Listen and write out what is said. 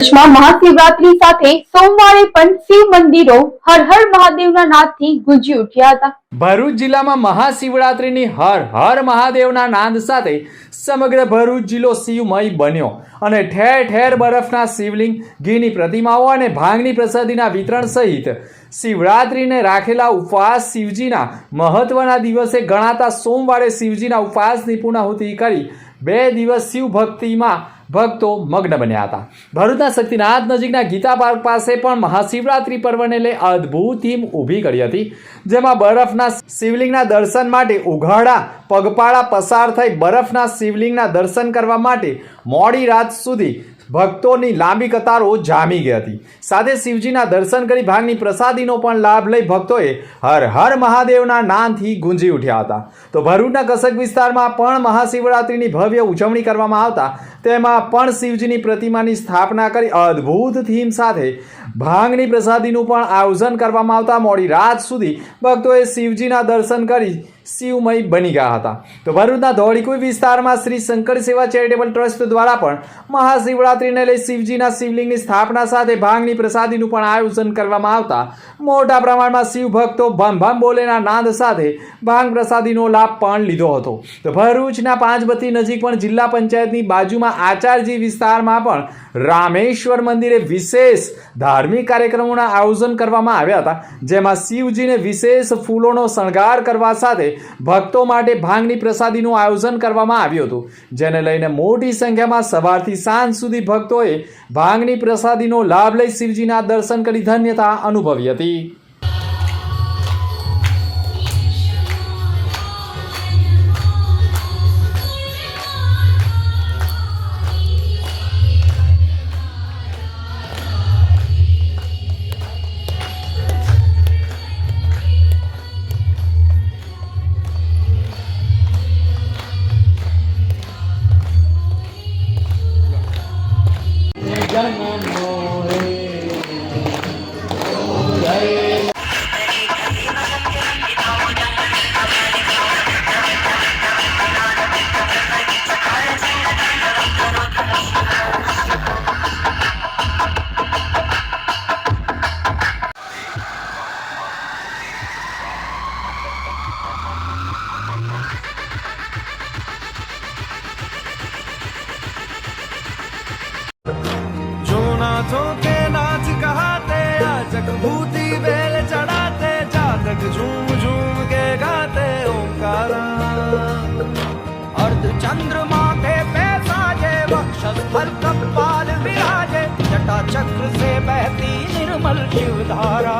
કચ્છમાં મહાશિવરાત્રી સાથે સોમવારે પણ શિવ મંદિરો હર હર મહાદેવના નાદથી ગુંજી ઉઠ્યા હતા. ભરૂચ જિલ્લામાં મહાશિવરાત્રીની હર હર મહાદેવના નાદ સાથે સમગ્ર ભરૂચ જિલ્લો શિવમય બન્યો અને ઠેર ઠેર બરફના શિવલિંગ, ઘીની પ્રતિમાઓ અને ભાંગની પ્રસાદીના વિતરણ સહિત શિવરાત્રીને રાખેલા ઉપવાસ શિવજીના મહત્વના દિવસે ગણાતા સોમવારે શિવજીના ઉપવાસની પૂર્ણાહુતિ કરી બે દિવસ શિવ ભક્તિમાં ભક્તો મગ્ન બન્યા હતા. ભરૂચના શક્તિનાથ નજીકના ગીતા પાર્ક પાસે પણ મહાશિવરાત્રિ પર્વને લઈ અદ્ભુત થીમ ઊભી કરી હતી. જેમાં બરફના શિવલિંગના દર્શન માટે ઉઘાડા, પગપાળા પસાર થઈ બરફના શિવલિંગના દર્શન કરવા માટે મોડી રાત સુધી ભક્તોની લાંબી કતારો જામી ગઈ હતી. સાથે શિવજીના દર્શન કરી ભાગની પ્રસાદીનો પણ લાભ લઈ ભક્તોએ હર હર મહાદેવના નામથી ગુંજી ઉઠ્યા હતા. તો ભરૂચના કસક વિસ્તારમાં પણ મહાશિવરાત્રિની ભવ્ય ઉજવણી કરવામાં આવતા, તેમાં પણ શિવજીની પ્રતિમાની સ્થાપના કરી અદ્ભુત થીમ સાથે ભાંગની પ્રસાદીનું પણ આયોજન કરવામાં આવતા મોડી રાત સુધી ભક્તોએ શિવજીના દર્શન કરી શિવમય બની ગયા હતા. તો ભરૂચના ધોળીકુઈ વિસ્તારમાં શ્રી શંકર સેવા ચેરિટેબલ ટ્રસ્ટ દ્વારા પણ મહાશિવરાત્રિને લઈ શિવજીના શિવલિંગની સ્થાપના સાથે ભાંગની પ્રસાદીનું પણ આયોજન કરવામાં આવતા મોટા પ્રમાણમાં શિવ ભક્તો ભમ ભમ બોલેના નાદ સાથે ભાંગ પ્રસાદીનો લાભ પણ લીધો હતો. તો ભરૂચના પાંચબત્તી નજીક પણ જિલ્લા પંચાયતની બાજુમાં આચારજી વિસ્તારમાં પણ રામેશ્વર મંદિરે વિશેષ ધાર્મિક કાર્યક્રમોના આયોજન કરવામાં આવ્યા હતા. જેમાં શિવજીને વિશેષ ફૂલોનો શણગાર કરવા સાથે ભક્તો માટે ભાંગની પ્રસાદીનું આયોજન કરવામાં આવ્યું હતું. જેને લઈને મોટી સંખ્યામાં સવારથી સાંજ સુધી ભક્તોએ ભાંગની પ્રસાદીનો લાભ લઈ શિવજીના દર્શન કરી ધન્યતા અનુભવી હતી. the नाचों के नाच कहते याचक भूति बेल चढ़ाते, जातक झूम झूम के गाते ओंकारा। अर्ध चंद्रमा के पैसाजे वक्षस्थल कपाल विराजे जटा चक्र से बहती निर्मल शिव धारा